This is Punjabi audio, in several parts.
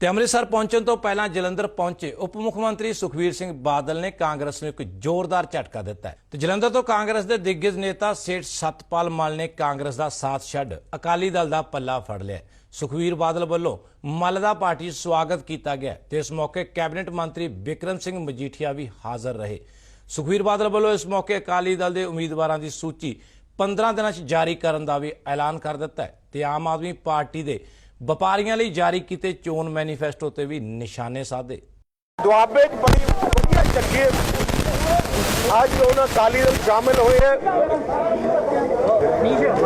ਤੇ ਅੰਮ੍ਰਿਤਸਰ ਪਹੁੰਚਣ ਤੋਂ ਪਹਿਲਾਂ ਜਲੰਧਰ ਪਹੁੰਚੇ ਉਪ ਮੁੱਖ ਮੰਤਰੀ ਸੁਖਵੀਰ ਸਿੰਘ ਬਾਦਲ ਨੇ ਕਾਂਗਰਸ ਨੂੰ ਇੱਕ ਜ਼ੋਰਦਾਰ ਝਟਕਾ ਦਿੱਤਾ ਤੇ ਜਲੰਧਰ ਤੋਂ ਕਾਂਗਰਸ ਦੇ ਦਿੱਗਜ ਨੇਤਾ ਸੇਠ ਸਤਪਾਲ ਮਲ ਨੇ ਕਾਂਗਰਸ ਦਾ ਸਾਥ ਛੱਡ ਅਕਾਲੀ ਦਲ ਦਾ ਪੱਲਾ ਫੜ ਲਿਆ ਸੁਖਵੀਰ ਬਾਦਲ ਵੱਲੋਂ ਮਲ ਦਾ ਪਾਰਟੀ 'ਚ ਸਵਾਗਤ ਕੀਤਾ ਗਿਆ ਤੇ ਇਸ ਮੌਕੇ ਕੈਬਨਿਟ ਮੰਤਰੀ ਬਿਕਰਮ ਸਿੰਘ ਮਜੀਠੀਆ ਵੀ ਹਾਜ਼ਰ ਰਹੇ। ਸੁਖਵੀਰ ਬਾਦਲ ਵੱਲੋਂ ਇਸ ਮੌਕੇ ਅਕਾਲੀ ਦਲ ਦੇ ਉਮੀਦਵਾਰਾਂ ਦੀ ਸੂਚੀ 15 ਦਿਨਾਂ 'ਚ ਜਾਰੀ ਕਰਨ ਦਾ ਵੀ ਐਲਾਨ ਕਰ ਦਿੱਤਾ ਹੈ ਤੇ ਆਮ ਆਦਮੀ ਪਾਰਟੀ ਦੇ ਵਪਾਰੀਆਂ ਲਈ ਜਾਰੀ ਕੀਤੇ ਚੋਣ ਮੈਨੀਫੈਸਟੋ ਤੇ ਵੀ ਨਿਸ਼ਾਨੇ ਸਾਧੇ। ਦੁਆਬੇ 'ਚ ਬੜੀ ਵਧੀਆ ਚੱਕੀ ਅੱਜ ਉਹਨਾਂ ਅਕਾਲੀ ਦਲ ਸ਼ਾਮਿਲ ਹੋਏ ਹੈ।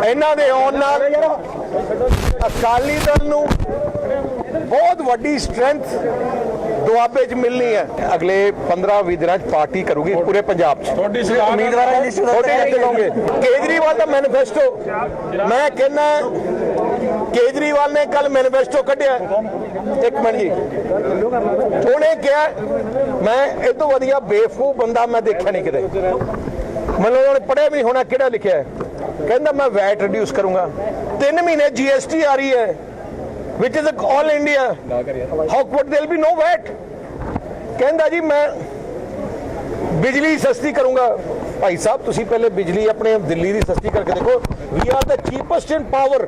ਇਹਨਾਂ ਦੇ ਆਉਣ ਨਾਲ ਅਕਾਲੀ ਦਲ ਨੂੰ ਬਹੁਤ ਵੱਡੀ ਸਟਰੈਂਥ ਦੁਆਬੇ 'ਚ ਮਿਲਣੀ ਹੈ। ਅਗਲੇ 15-20 ਦਿਨਾਂ 'ਚ ਪਾਰਟੀ ਕਰੂਗੀ ਪੂਰੇ ਪੰਜਾਬ 'ਚ। ਤੁਹਾਡੀ ਉਮੀਦਵਾਰਾਂ ਦੀ ਲਿਸਟ ਤੁਹਾਡੇ ਕੇਜਰੀਵਾਲ ਦਾ ਮੈਨੀਫੈਸਟੋ ਮੈਂ ਕਹਿੰਦਾ ਕੇਜਰੀਵਾਲ ਨੇ ਕੱਲ ਮੈਨੀਫੈਸਟੋ ਕੱਢਿਆ। ਇੱਕ ਮਿੰਟ ਜੀ। ਉਹਨੇ ਕਿਹਾ, ਮੈਂ ਇਹ ਤੋਂ ਵਧੀਆ ਬੇਵਕੂਫ ਬੰਦਾ ਮੈਂ ਦੇਖਿਆ ਨਹੀਂ ਕਿਤੇ। ਮਤਲਬ ਉਹਨੇ ਪੜਿਆ ਵੀ ਹੋਣਾ, ਕਿਹੜਾ ਲਿਖਿਆ ਹੈ? ਕਹਿੰਦਾ, ਮੈਂ ਵੈਟ ਰਿਡਿਊਸ ਕਰੂੰਗਾ। 3 ਮਹੀਨੇ ਜੀਐਸਟੀ ਆ ਰਹੀ ਹੈ which is all India how could there be no VAT ਕਹਿੰਦਾ ਜੀ, ਮੈਂ ਬਿਜਲੀ ਸਸਤੀ ਕਰੂੰਗਾ। ਭਾਈ ਸਾਹਿਬ, ਤੁਸੀਂ ਪਹਿਲੇ ਬਿਜਲੀ ਆਪਣੇ ਦਿੱਲੀ ਦੀ ਸਸਤੀ ਕਰਕੇ ਦੇਖੋ। We are the cheapest in power